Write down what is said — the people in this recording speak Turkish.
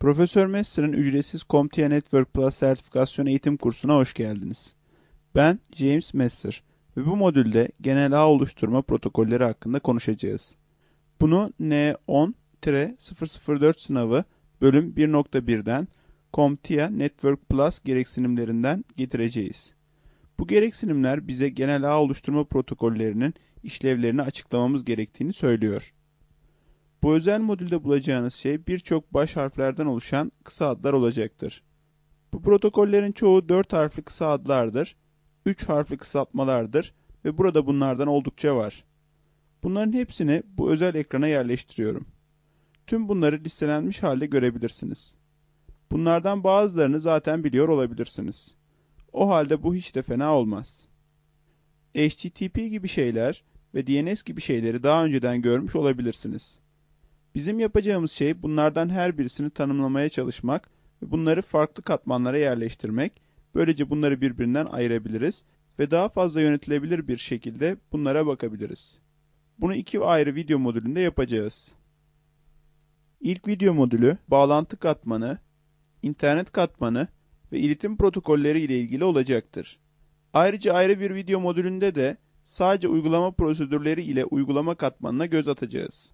Profesör Messer'ın ücretsiz CompTIA Network Plus sertifikasyon eğitim kursuna hoş geldiniz. Ben James Messer ve bu modülde genel ağ oluşturma protokolleri hakkında konuşacağız. Bunu N10-004 sınavı bölüm 1.1'den CompTIA Network Plus gereksinimlerinden getireceğiz. Bu gereksinimler bize genel ağ oluşturma protokollerinin işlevlerini açıklamamız gerektiğini söylüyor. Bu özel modülde bulacağınız şey birçok baş harflerden oluşan kısa adlar olacaktır. Bu protokollerin çoğu 4 harfli kısa adlardır, 3 harfli kısaltmalardır ve burada bunlardan oldukça var. Bunların hepsini bu özel ekrana yerleştiriyorum. Tüm bunları listelenmiş halde görebilirsiniz. Bunlardan bazılarını zaten biliyor olabilirsiniz. O halde bu hiç de fena olmaz. HTTP gibi şeyler ve DNS gibi şeyleri daha önceden görmüş olabilirsiniz. Bizim yapacağımız şey bunlardan her birisini tanımlamaya çalışmak ve bunları farklı katmanlara yerleştirmek. Böylece bunları birbirinden ayırabiliriz ve daha fazla yönetilebilir bir şekilde bunlara bakabiliriz. Bunu iki ayrı video modülünde yapacağız. İlk video modülü bağlantı katmanı, internet katmanı ve iletim protokolleri ile ilgili olacaktır. Ayrıca ayrı bir video modülünde de sadece uygulama prosedürleri ile uygulama katmanına göz atacağız.